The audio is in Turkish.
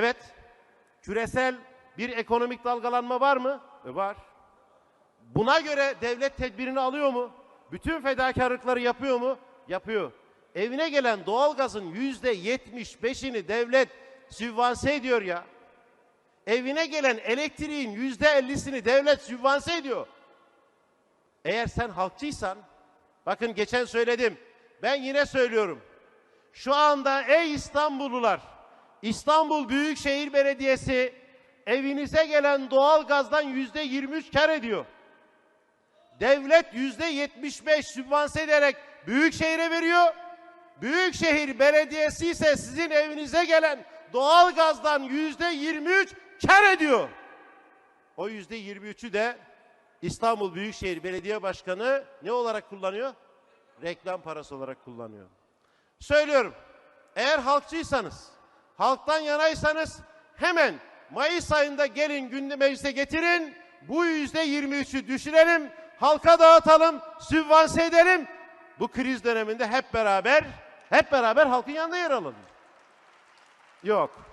Evet, küresel bir ekonomik dalgalanma var mı? E, var. Buna göre devlet tedbirini alıyor mu? Bütün fedakarlıkları yapıyor mu? Yapıyor. Evine gelen doğalgazın yüzde yetmiş beşini devlet sübvanse ediyor ya. Evine gelen elektriğin yüzde ellisini devlet sübvanse ediyor. Eğer sen halkçıysan, bakın geçen söyledim, ben yine söylüyorum. Şu anda ey İstanbullular, İstanbul Büyükşehir Belediyesi evinize gelen doğalgazdan yüzde 23 kar ediyor. Devlet yüzde 75 sübvanse ederek Büyükşehir'e veriyor. Büyükşehir Belediyesi ise sizin evinize gelen doğalgazdan yüzde 23 kar ediyor. O yüzde 23'ü de İstanbul Büyükşehir Belediye Başkanı ne olarak kullanıyor? Reklam parası olarak kullanıyor. Söylüyorum. Eğer halkçıysanız, halktan yanaysanız hemen Mayıs ayında gelin gündem meclise getirin. Bu yüzde 23'ü düşürelim, halka dağıtalım, sübvanse edelim. Bu kriz döneminde hep beraber, hep beraber halkın yanında yer alalım. Yok.